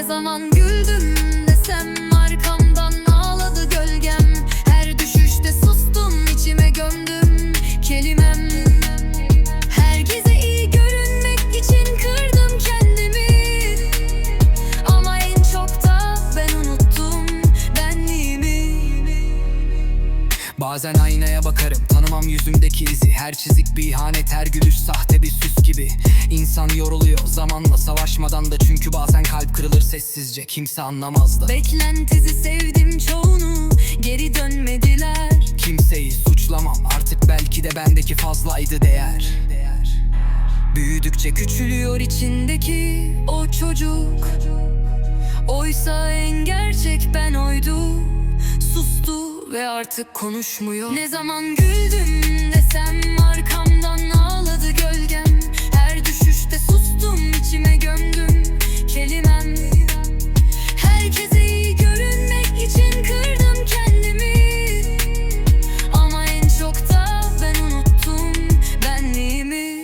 Ne zaman güldüm desem arkamdan ağladı gölgem. Her düşüşte sustum içime gömdüm kelimem. Herkese iyi görünmek için kırdım kendimi. Ama en çok da ben unuttum benliğimi. Bazen aynaya bakarım tanımam yüzümdeki izi. Her çizik bir ihanet her gülüş sahte bir süs gibi İnsan yoruluyor zamanla savaşmadan da Çünkü bazen kalp kırılır sessizce kimse anlamaz da Beklentisi sevdim çoğunu geri dönmediler. Kimseyi suçlamam artık belki de bendeki fazlaydı değer. Büyüdükçe Küçülüyor içindeki o çocuk. Oysa en gerçek ben oydu Sustu ve artık konuşmuyor. Ne zaman güldüm desem arkamdan ağladı gölgem düşüşte sustum içime gömdüm kelimem. Herkese iyi görünmek için kırdım kendimi. Ama en çok da ben unuttum benliğimi.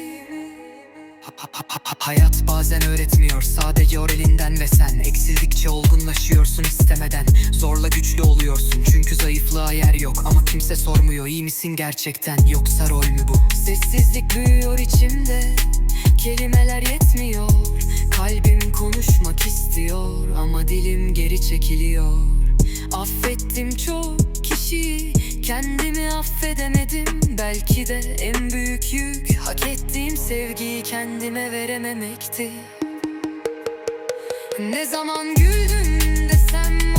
Ha- ha- ha- ha- Hayat bazen öğretmiyor. Sadece or elinden ve sen. Eksildikçe olgunlaşıyorsun istemeden. Zorla güçlü oluyorsun. Çünkü zayıflığa yer yok. Ama kimse sormuyor iyi misin gerçekten? Yoksa rol mü bu? Sessizlik büyüyor içimde Kelimeler yetmiyor. Kalbim konuşmak istiyor Ama dilim geri çekiliyor. Affettim çok kişiyi Kendimi affedemedim. Belki de en büyük yük Hak ettiğim sevgiyi kendime verememekti. Ne zaman güldüm desem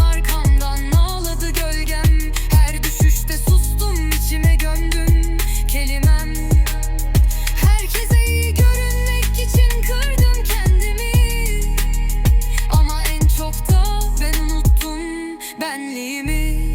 free.